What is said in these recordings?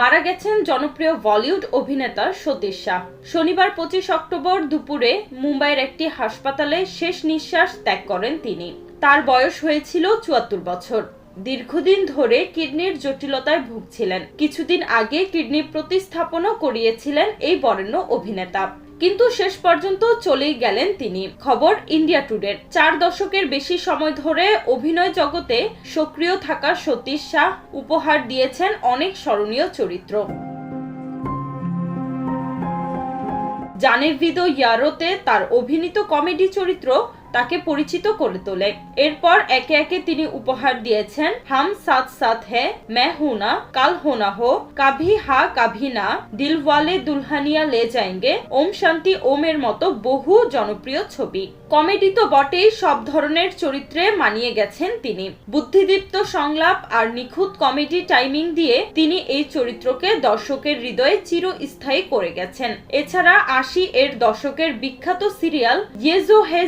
মারা গেছেন জনপ্রিয় বলিউড অভিনেতা সতীশ শাহ। শনিবার পঁচিশ অক্টোবর দুপুরে মুম্বাইয়ের একটি হাসপাতালে শেষ নিঃশ্বাস ত্যাগ করেন তিনি। তার বয়স হয়েছিল চুয়াত্তর বছর। দীর্ঘদিন ধরে কিডনির জটিলতায় ভুগছিলেন। কিছুদিন আগে কিডনি প্রতিস্থাপনও করিয়েছিলেন এই বরেণ্য অভিনেতা। কিন্তু শেষ পর্যন্ত চলেই গেলেন তিনি। খবর ইন্ডিয়া টুডের। চার দশকের বেশি সময় ধরে অভিনয় জগতে সক্রিয় থাকা সতীশ শাহ উপহার দিয়েছেন অনেক স্মরণীয় চরিত্র। জানে ভিদো ইয়ারোতে তার অভিনীত কমেডি চরিত্র তাকে পরিচিত করে তোলে এরপর একে একে তিনি উপহার দিয়েছেন। হাম সাথ সাথ হে, মে হুনা কাল হোনা হো, কাভি হা কাভি না দিলওয়ালে দুলহানিয়া লে যায়েঙ্গে, ওম শান্তি ওমের মতো বহু জনপ্রিয় ছবি। কমেডি তো বটেই, সব ধরনের চরিত্রে মানিয়ে গেছেন তিনি। বুদ্ধিদীপ্ত সংলাপ আর নিখুঁত কমেডি টাইমিং দিয়ে তিনি এই চরিত্রকে দর্শকের হৃদয়ে চিরস্থায়ী করে গেছেন। এছাড়া আশি এর দশকের বিখ্যাত সিরিয়াল ইয়েজো হে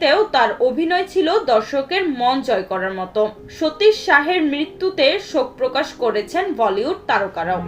জিন্দেগিতেও তার অভিনয় ছিল দর্শকের মন জয় করার মতো। সতীশ শাহের মৃত্যুতে শোক প্রকাশ করেছেন বলিউড তারকারাও।